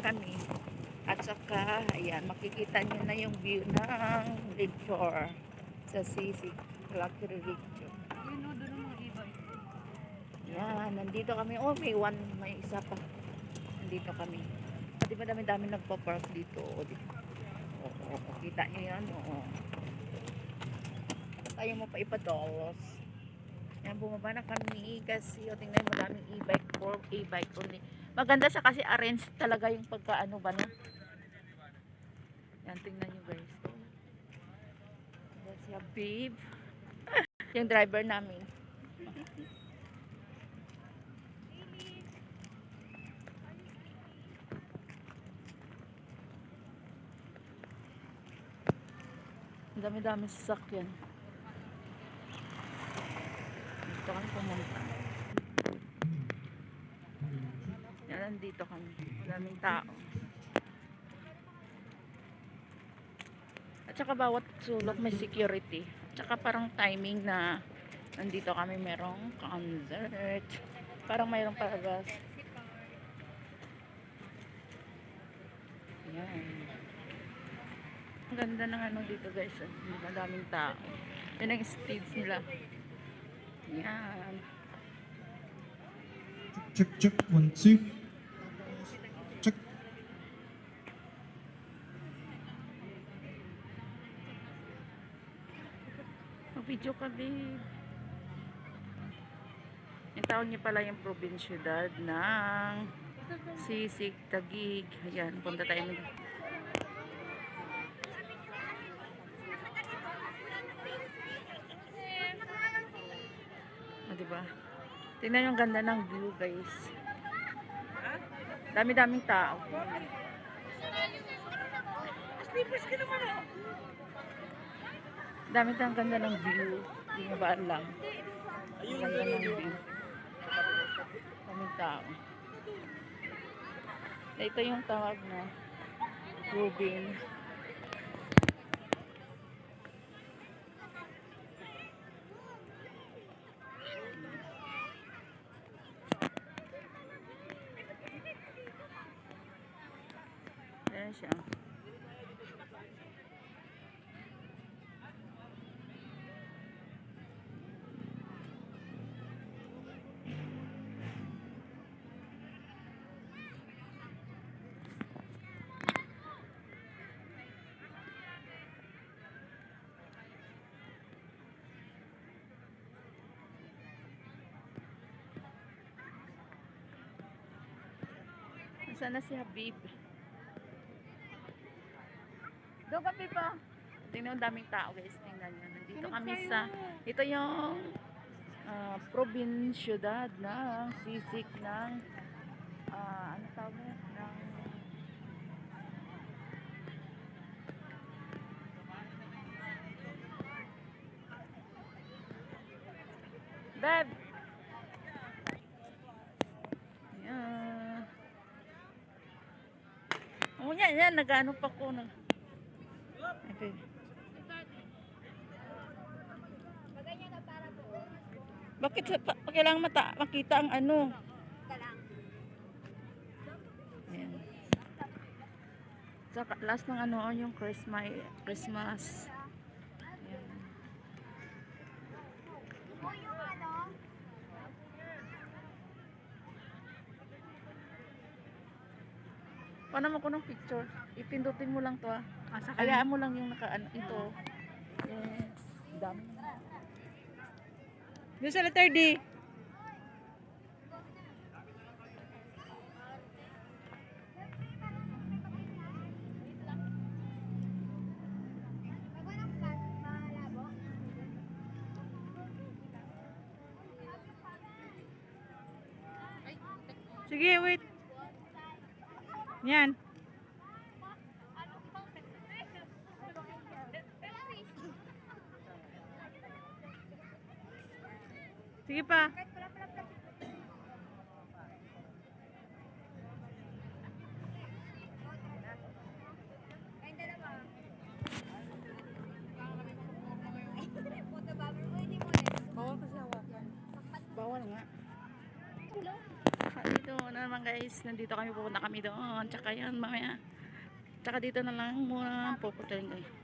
kami. At saka, ayan, makikita nyo na yung view ng Lakeshore sa Sisig, Luxury Region. Yun o, doon ang iba. Yan, nandito kami. Oh, may one, may isa pa. Nandito kami. Di ba dami-dami nagpa-park dito? O, di Oo, oo, kita nyo yan? Oo. Tayo mo pa ipadolos. Yan, bumaba na kami kasi o, tingnan mo daming e-bike for e-bike only. Maganda siya kasi arrange talaga yung pagkaano ba no? Yan, tingnan nyo guys. Yan siya, babe. yung driver namin. Dami-dami sasakyan. Dito kami pumunta. Yan, nandito kami. Daming tao. At saka bawat sulok may security. At saka parang timing na nandito kami merong concert. Parang mayroong paragas. Yan. Ang ganda ng ano dito guys. Ang daming tao. Yan ang speeds nila. Yan. check check one two Mag-video ka, babe. Yung tawag niya pala yung probinsyudad ng Sisig, Tagig. Ayan, punta tayo mo. O, diba? Tingnan yung ganda ng view, guys. Dami-daming tao. Dami tayong ganda ng view. Hindi mo ba alam? Ang ganda ng view. Kaming tao. Ito yung tawag na Rubin. Ayan siya. Nasaan na si Habib? Doon kami pa. Tingnan ang daming tao guys. Tingnan nyo. Nandito kami sa... Ito yung uh, probinsyudad ng sisik ng ah, ano tawag mo? Ng Beb! Yan. Oh, yan. Nag-ano pa ko. Nag... Okay. Bakit sa, pa, kailangan mata, makita ang ano? Ayan. Saka last ng ano yung Christmas Christmas. Paano mo ko ng picture? Ipindutin mo lang to ah. Ah, sa Hayaan mo lang yung naka ano, ito. Eh, dami. Doon sa letter D. Sige, wait. Yan. Sige pa. Bawal kasi hawakan. Bawal nga. Ah, Dito na naman guys. Nandito kami pupunta kami doon. Tsaka yan mamaya. Tsaka dito na lang muna pupunta rin kami.